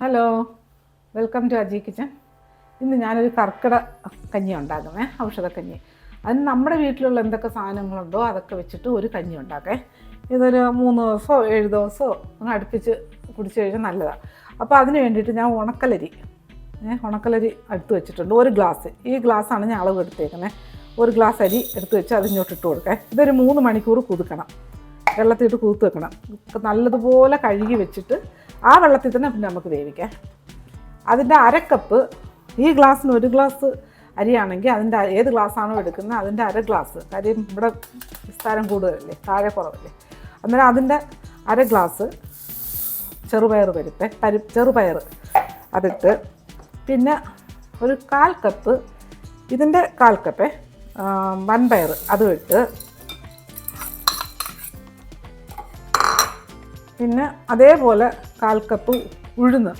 Hello welcome to Aji kitchen ഇന്ന് ഞാനൊരു കർക്കിട കഞ്ഞി ഉണ്ടാക്കുന്നേ ഔഷധക്കഞ്ഞി അതിന് നമ്മുടെ വീട്ടിലുള്ള എന്തൊക്കെ സാധനങ്ങളുണ്ടോ അതൊക്കെ വെച്ചിട്ട് ഒരു കഞ്ഞി ഉണ്ടാക്കേ. ഇതൊരു മൂന്ന് ദിവസമോ ഏഴ് ദിവസമോ ഒന്ന് അടുപ്പിച്ച് കുടിച്ചു കഴിഞ്ഞാൽ നല്ലതാണ് അപ്പോൾ അതിന് വേണ്ടിയിട്ട് ഞാൻ ഉണക്കലരി ഉണക്കലരി എടുത്ത് വെച്ചിട്ടുണ്ട്. ഒരു ഗ്ലാസ്. ഈ ഗ്ലാസ്സാണ് ഞാൻ അളവ് എടുത്തേക്കുന്നത് ഒരു ഗ്ലാസ് അരി എടുത്ത് വെച്ച് അതിങ്ങോട്ട് ഇട്ട് കൊടുക്കേ. ഇതൊരു മൂന്ന് മണിക്കൂർ കുതുക്കണം. വെള്ളത്തിലിട്ട് കുതിർത്ത് വെക്കണം. നല്ലതുപോലെ കഴുകി വെച്ചിട്ട് ആ വെള്ളത്തിൽ തന്നെ പിന്നെ നമുക്ക് വേവിക്കാം. അതിന്റെ അരക്കപ്പ് ഈ ഗ്ലാസ്സിന് ഒരു ഗ്ലാസ് അരിയാണെങ്കിൽ അതിന്റെ ഏത് ഗ്ലാസ്സാണോ എടുക്കുന്നത് അതിന്റെ അര ഗ്ലാസ് കാര്യം ഇവിടെ വിസ്താരം കൂടുതലല്ലേ? താഴെ കുറവല്ലേ? അന്നേരം അതിന്റെ അര ഗ്ലാസ് ചെറുപയർ പരിപ്പ് പരി ചെറുപയർ അതിട്ട് പിന്നെ ഒരു കാൽ കപ്പ് ഇതിന്റെ കാൽ കപ്പേ വൻപയർ അതും ഇട്ട് പിന്നെ അതേപോലെ കാൽ കപ്പ് ഉഴുന്ന്.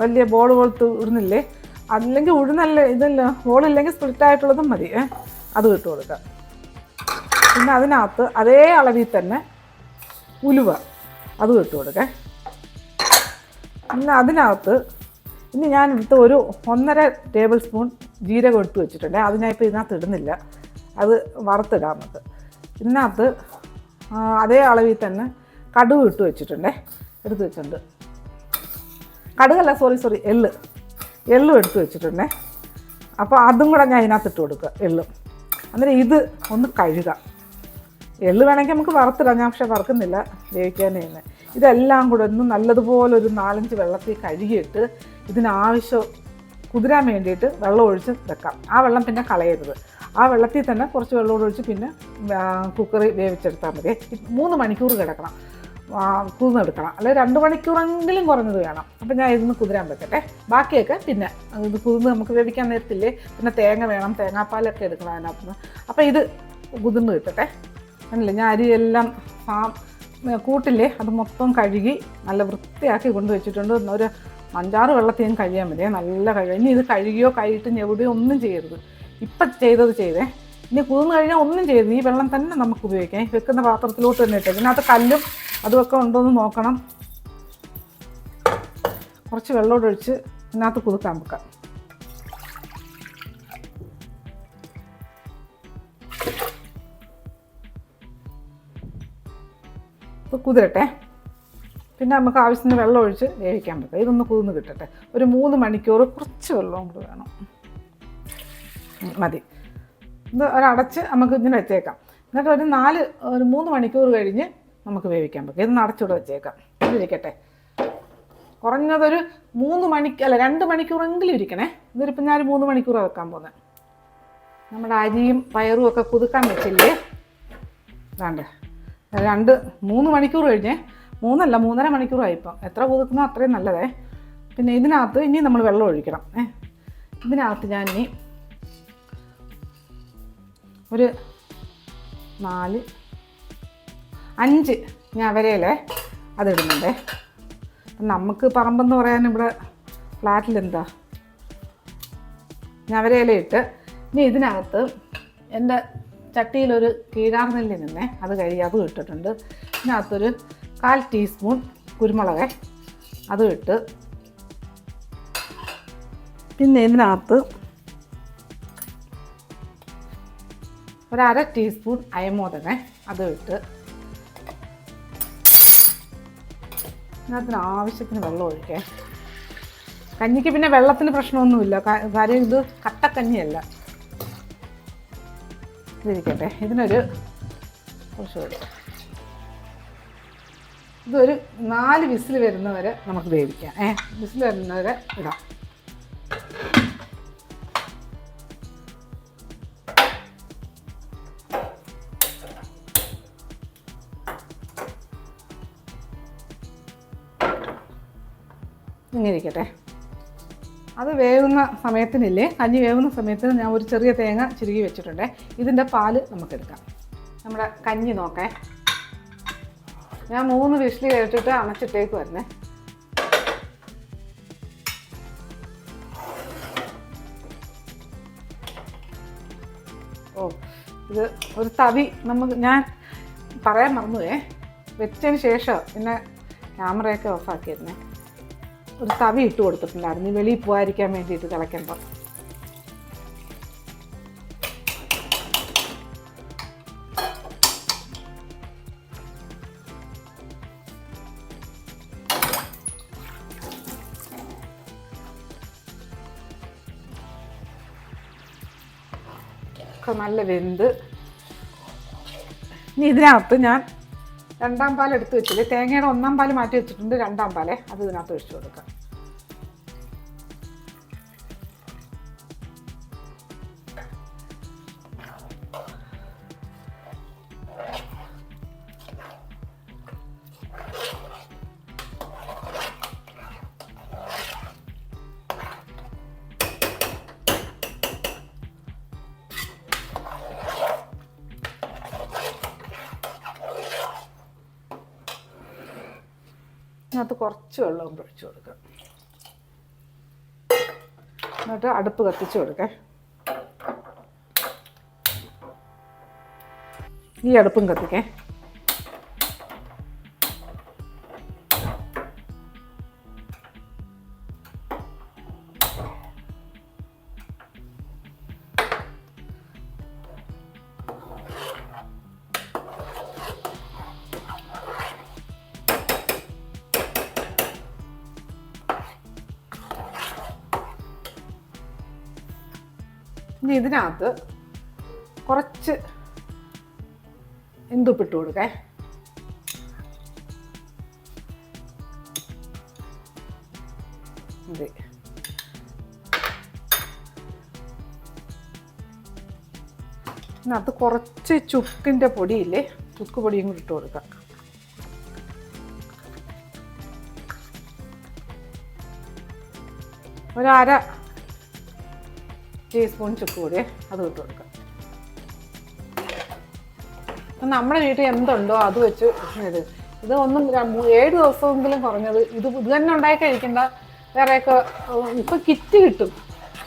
വലിയ ബോൾ പോലത്തെ ഉഴുന്നില്ലേ? അല്ലെങ്കിൽ ഉഴുന്നല്ല ഇതല്ല ബോളില്ലെങ്കിൽ സ്പ്ലിറ്റ് ആയിട്ടുള്ളതും മതി. അത് ഇട്ട് കൊടുക്കാം പിന്നെ അതിനകത്ത് അതേ അളവിൽ തന്നെ ഉലുവ അത് ഇട്ട് കൊടുക്കാം പിന്നെ അതിനകത്ത് ഇനി ഞാൻ എടുത്ത ഒരു ഒന്നര ടേബിൾ സ്പൂൺ ജീരകം എടുത്ത് വെച്ചിട്ടുണ്ട്. അത് ഞാൻ ഇപ്പോൾ ഇതിനകത്ത് ഇടുന്നില്ല. അത് വറുത്തിടാം നമുക്ക്. ഇതിനകത്ത് അതേ അളവിൽ തന്നെ കടുക് ഇട്ട് വെച്ചിട്ടുണ്ടേ. എടുത്ത് വെച്ചിട്ടുണ്ട്. കടുകല്ല സോറി സോറി എള്ള്. എള്ളും എടുത്ത് വെച്ചിട്ടുണ്ടേ. അപ്പോൾ അതും കൂടെ ഞാൻ ഇതിനകത്ത് ഇട്ട് കൊടുക്കുക എള്ളും. അന്നേരം ഇത് ഒന്ന് കഴുകാം. എള്ള് വേണമെങ്കിൽ നമുക്ക് വറുത്തിടാം. ഞാൻ പക്ഷേ വറുക്കുന്നില്ല വേവിക്കാനേ തന്നെ ഇതെല്ലാം കൂടെ ഒന്ന് നല്ലതുപോലെ ഒരു നാലഞ്ച് വെള്ളത്തിൽ കഴുകിയിട്ട് ഇതിനാവശ്യം കുതിരാൻ വേണ്ടിയിട്ട് വെള്ളം ഒഴിച്ച് വെക്കാം. ആ വെള്ളം പിന്നെ കളയരുത്. ആ വെള്ളത്തിൽ തന്നെ കുറച്ച് വെള്ളം ഒഴിച്ച് പിന്നെ കുക്കറിൽ വേവിച്ചെടുത്താൽ മതി. മൂന്ന് മണിക്കൂർ കിടക്കണം. കുതിർന്നെടുക്കണം അല്ലെങ്കിൽ രണ്ട് മണിക്കൂറെങ്കിലും കുറഞ്ഞത് വേണം. അപ്പം ഞാൻ ഇതൊന്ന് കുതിരാൻ വെക്കട്ടെ ബാക്കിയൊക്കെ പിന്നെ ഇത് കുതിർന്ന് നമുക്ക് വേവിക്കാൻ നേരത്തില്ലേ? പിന്നെ തേങ്ങ വേണം തേങ്ങാപ്പാലൊക്കെ എടുക്കണം അതിനകത്ത് നിന്ന് അപ്പം ഇത് കുതിർന്ന് കിട്ടട്ടെ. അല്ലേ ഞാൻ അരിയെല്ലാം ആ കൂട്ടില്ലേ? അത് മൊത്തം കഴുകി നല്ല വൃത്തിയാക്കി കൊണ്ട് വെച്ചിട്ടുണ്ട്. ഒരു അഞ്ചാറ് വെള്ളത്തേം കഴിയാൻ മതിയേ. നല്ല കഴുകി. ഇനി ഇത് കഴുകിയോ കഴുകിയിട്ട് ഞെവിടെയോ ഒന്നും ചെയ്യരുത്. ഇപ്പം ചെയ്തത് ചെയ്തേ. ഇനി കുതിർന്ന് കഴിഞ്ഞാൽ ഒന്നും ചെയ്ത് ഈ വെള്ളം തന്നെ നമുക്ക് ഉപയോഗിക്കാം. ഈ വെക്കുന്ന പാത്രത്തിലോട്ട് തന്നെ ഇട്ടേ ഇതിനകത്ത് കല്ലും അതുമൊക്കെ ഉണ്ടോ എന്ന് നോക്കണം. കുറച്ച് വെള്ളമോട് ഒഴിച്ച് ഇതിനകത്ത് കുതുക്കാൻ വെക്കാം ഇപ്പോൾ കുതിരട്ടെ. പിന്നെ നമുക്ക് ആവശ്യത്തിന് വെള്ളം ഒഴിച്ച് വേവിക്കാൻ പറ്റും. ഇതൊന്ന് കുതിർന്ന് കിട്ടട്ടെ. ഒരു മൂന്ന് മണിക്കൂർ കുറച്ച് വെള്ളം കൂടി വേണം. മതി. ഇത് ഒരടച്ച് നമുക്ക് ഇതിന് വെച്ചേക്കാം. എന്നിട്ട് ഒരു നാല് ഒരു മൂന്ന് മണിക്കൂർ കഴിഞ്ഞ് നമുക്ക് വേവിക്കാൻ പറ്റും ഇതൊന്ന് അടച്ചുകൂടെ വെച്ചേക്കാം. ഇരിക്കട്ടെ. കുറഞ്ഞതൊരു മൂന്ന് മണിക്ക് അല്ല രണ്ട് മണിക്കൂറെങ്കിലും ഇരിക്കണേ. ഇതൊരിപ്പം ഞാൻ മൂന്ന് മണിക്കൂർ വെക്കാൻ പോകുന്നത് നമ്മുടെ അരിയും പയറും ഒക്കെ കുതുക്കാൻ വെച്ചില്ലേ? വേണ്ട രണ്ട് മൂന്ന് മണിക്കൂർ കഴിഞ്ഞേ മൂന്നല്ല മൂന്നര ആയിപ്പം എത്ര കുതുക്കുന്നോ അത്രയും നല്ലതേ. പിന്നെ ഇതിനകത്ത് ഇനി നമ്മൾ വെള്ളം ഒഴിക്കണം. ഏഹ് ഇതിനകത്ത് ഞാൻ ഇനി ഒരു നാല് അഞ്ച്. ഞാൻ അവരെയല്ലേ? അതിടുന്നുണ്ടേ. നമുക്ക് പറമ്പെന്ന് പറയാൻ ഇവിടെ ഫ്ലാറ്റിൽ ഞാൻ ഞവരയില ഇട്ട്. ഇനി ഇതിനകത്ത് എന്റെ ചട്ടിയിലൊരു കീഴാർ നെല്ല് നിന്നേ. അത് കഴുകി അതും ഇട്ടിട്ടുണ്ട്. ഇതിനകത്തൊരു കാൽ ടീസ്പൂൺ കുരുമുളക് അതും ഇട്ട്. പിന്നെ ഇതിനകത്ത് ഒരര ടീസ്പൂൺ അയമോദനെ അത് ഇട്ട് ഇതിനകത്തിന് ആവശ്യത്തിന് വെള്ളം ഒഴിക്കേ. കഞ്ഞിക്ക് പിന്നെ വെള്ളത്തിന് പ്രശ്നമൊന്നുമില്ല. കാര്യം ഇത് കട്ടക്കഞ്ഞിയല്ല. ഇതിരിക്കട്ടെ. ഇതിനൊരു. ഇതൊരു നാല് വിസിൽ വരുന്നവരെ നമുക്ക് വേവിക്കാം. ഏ വിസിൽ വരുന്നവരെ ഇടാം. ഇങ്ങനെ ഇരിക്കട്ടെ. അത് വേവുന്ന സമയത്തിനില്ലേ? കഞ്ഞി വേവുന്ന സമയത്തിന് ഞാൻ ഒരു ചെറിയ തേങ്ങ ചുരുക്കി വെച്ചിട്ടുണ്ട്. ഇതിന്റെ പാൽ നമുക്കെടുക്കാം നമ്മുടെ കഞ്ഞി നോക്കേ. ഞാൻ മൂന്ന് വിഷിൽ കഴിച്ചിട്ട് അണച്ചിട്ടേക്ക് വരുന്നേ. ഓ ഇത് ഒരു തവി നമുക്ക് ഞാൻ പറയാൻ മറന്നുവേ വെച്ചതിന് ശേഷം പിന്നെ ക്യാമറയൊക്കെ ഓഫാക്കിയിരുന്നേ. ഒരു തവി ഇട്ട് കൊടുത്തിട്ടുണ്ടായിരുന്നു. വെളിയിൽ പോകാതിരിക്കാൻ വേണ്ടിയിട്ട് തിളയ്ക്കുമ്പോൾ നല്ല വെന്ത്. ഇനി ഇതിനകത്ത് ഞാൻ രണ്ടാം പാൽ എടുത്ത് വെച്ചില്ലേ? തേങ്ങയുടെ ഒന്നാം പാൽ മാറ്റി വെച്ചിട്ടുണ്ട് രണ്ടാം പാലേ. അത് ഇതിനകത്ത് ഒഴിച്ചു കൊടുക്കാം. ഇതിനകത്ത് കുറച്ച് വെള്ളം ഒഴിച്ചു കൊടുക്കുക എന്നിട്ട് അടുപ്പ് കത്തിച്ച് കൊടുക്കേ. ഈ അടുപ്പും കത്തിക്കേ. ഇനി ഇതിനകത്ത് കുറച്ച് എന്തുപ്പിട്ട് കൊടുക്കേ? അതെ ഇതിനകത്ത് കുറച്ച് ചുക്കിന്റെ പൊടിയില്ലേ? ചുക്ക് പൊടിയും കൂടി ഇട്ട് കൊടുക്കാം. ഒരര ടീസ്പൂൺ കൂടി അത് ഇട്ട് കൊടുക്കാം അപ്പം നമ്മുടെ വീട്ടിൽ എന്തുണ്ടോ അത് വെച്ച് ഇത്. ഇത് ഒന്നും ഏഴ് ദിവസമെങ്കിലും കുറഞ്ഞത് ഇത് ഇത് തന്നെ ഉണ്ടാക്കി കഴിക്കേണ്ട. വേറെയൊക്കെ ഇപ്പം കിറ്റ് കിട്ടും.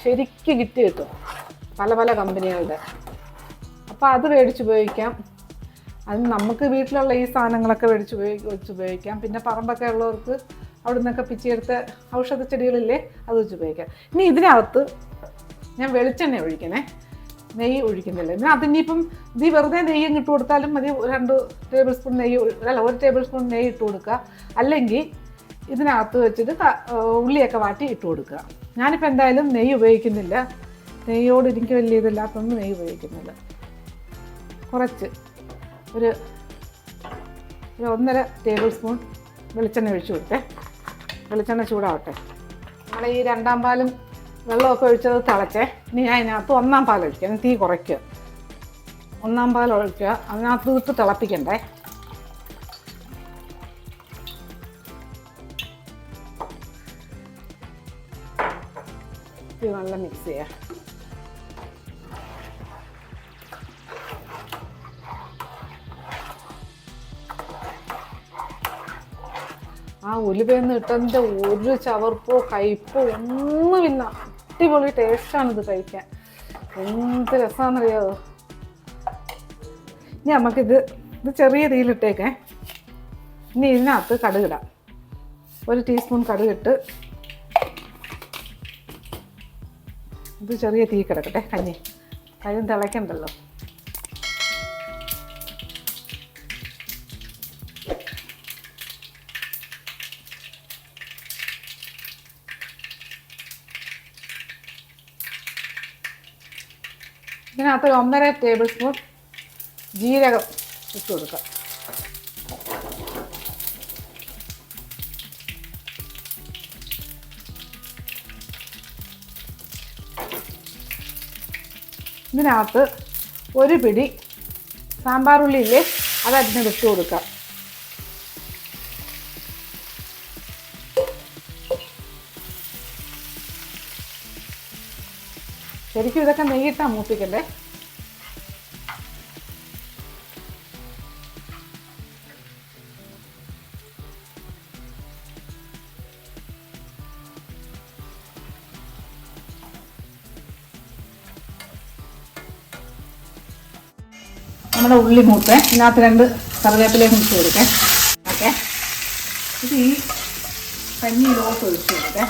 ശരിക്ക് കിറ്റ് കിട്ടും. പല പല കമ്പനികളുടെ. അപ്പോൾ അത് മേടിച്ച് ഉപയോഗിക്കാം. അത് നമുക്ക് വീട്ടിലുള്ള ഈ സാധനങ്ങളൊക്കെ മേടിച്ച് ഉപയോഗി വെച്ച് ഉപയോഗിക്കാം. പിന്നെ പറമ്പൊക്കെ ഉള്ളവർക്ക് അവിടെ നിന്നൊക്കെ പിച്ചിയെടുത്ത ഔഷധ ചെടികളില്ലേ അത് വെച്ച് ഉപയോഗിക്കാം. ഇനി ഇതിനകത്ത് ഞാൻ വെളിച്ചെണ്ണ ഒഴിക്കണേ. നെയ്യ് ഒഴിക്കുന്നില്ല. എന്നാൽ അതിനിപ്പം ഇത് വെറുതെ നെയ്യ് ഇട്ട് കൊടുത്താലും മതി. രണ്ട് ടേബിൾ സ്പൂൺ നെയ്യ് അല്ല ഒരു ടേബിൾ സ്പൂൺ നെയ്യ് ഇട്ട് കൊടുക്കുക. അല്ലെങ്കിൽ ഇതിനകത്ത് വെച്ചിട്ട് ഉള്ളിയൊക്കെ വാട്ടി ഇട്ട് കൊടുക്കുക. ഞാനിപ്പോൾ എന്തായാലും നെയ്യ് ഉപയോഗിക്കുന്നില്ല. നെയ്യോട് എനിക്ക് വലിയ ഇതില്ലാത്തൊന്നും നെയ്യ് ഉപയോഗിക്കുന്നില്ല. കുറച്ച് ഒരു ഒരു ഒന്നര ടേബിൾ സ്പൂൺ വെളിച്ചെണ്ണ ഒഴിച്ചു കൊടുത്തേ. വെളിച്ചെണ്ണ ചൂടാവട്ടെ. നമ്മൾ ഈ രണ്ടാം പാലും വെള്ളമൊക്കെ ഒഴിച്ചത് തിളച്ചേ ഇനി ഞാൻ അതിനകത്ത് ഒന്നാം പാൽ ഒഴിക്കുക. തീ കുറയ്ക്കുക. ഒന്നാം പാൽ ഒഴിക്കുക. അതിനകത്ത് ഇട്ട് തിളപ്പിക്കണ്ടേ. ഇത് നല്ല മിക്സ് ചെയ്യാം. ആ ഉലുവയെന്ന് ഇട്ടതിന്റെ ഒരു ചവർപ്പോ കയ്പോ ഒന്നുമില്ല അടിപൊളി ടേസ്റ്റാണ് ഇത് കഴിക്കാൻ. എന്ത് രസമാണെന്നറിയാമോ ഇനി നമുക്കിത് ഇത് ചെറിയ തീയിലിട്ടേക്കേ. ഇനി ഇതിനകത്ത് കടുകിടാം. ഒരു ടീസ്പൂൺ കടുകിട്ട് ഇത് ചെറിയ തീ കിടക്കട്ടെ കഞ്ഞി. കഴിഞ്ഞ് തിളയ്ക്കണ്ടല്ലോ. ഇതിനകത്ത് ഒരു ഒന്നര ടേബിൾ സ്പൂൺ ജീരകം ഇട്ട് കൊടുക്കാം. ഇതിനകത്ത് ഒരു പിടി സാമ്പാർ ഉള്ളിയില്ലേ അത് അതിനകത്ത് ഇട്ട് കൊടുക്കാം. ശരിക്കും ഇതൊക്കെ നെയ്യിട്ടാ മൂപ്പിക്കണ്ടേ? നമ്മുടെ ഉള്ളി മൂത്ത്. ഇതിനകത്ത് രണ്ട് കറിവേപ്പിലേക്ക് മിക്സ് കൊടുക്കേ. ഓക്കെ. ഇത് ഈ പഞ്ഞിയിലോട്ട് ഒഴിച്ചു കൊടുക്കേ.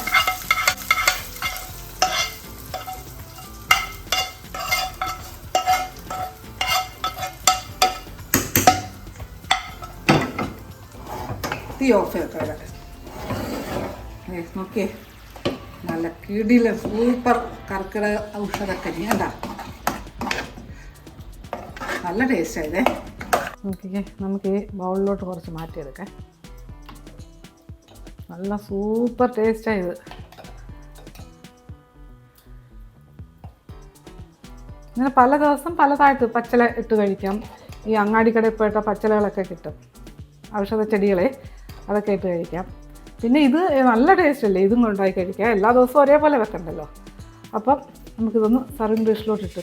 തീ ഓഫ് ഏ, നോക്കിയേ. നല്ല കിടില സൂപ്പർ കർക്കിടക ഔഷധക്കഞ്ഞി അതാ നല്ല ടേസ്റ്റ് ആയതേ നോക്കിക്കേ നമുക്ക് ഈ ബൗളിലോട്ട് കുറച്ച് മാറ്റിയെടുക്കാം. നല്ല സൂപ്പർ ടേസ്റ്റ് ആയത് ഇങ്ങനെ പല ദിവസം പലതായിട്ട് പച്ചല ഇട്ട് കഴിക്കാം. ഈ അങ്ങാടിക്കടയിൽ പോയിട്ട് പച്ചലകളൊക്കെ കിട്ടും. ഔഷധ ചെടികളെ അതൊക്കെ ഇട്ട് കഴിക്കാം. പിന്നെ ഇത് നല്ല ടേസ്റ്റ് അല്ലേ? ഇതും കൊണ്ടായി കഴിക്കാം. എല്ലാ ദിവസവും ഒരേപോലെ വെക്കണ്ടല്ലോ. അപ്പം നമുക്കിതൊന്ന് സർവിങ് ഡിഷിലോട്ട് ഇട്ട്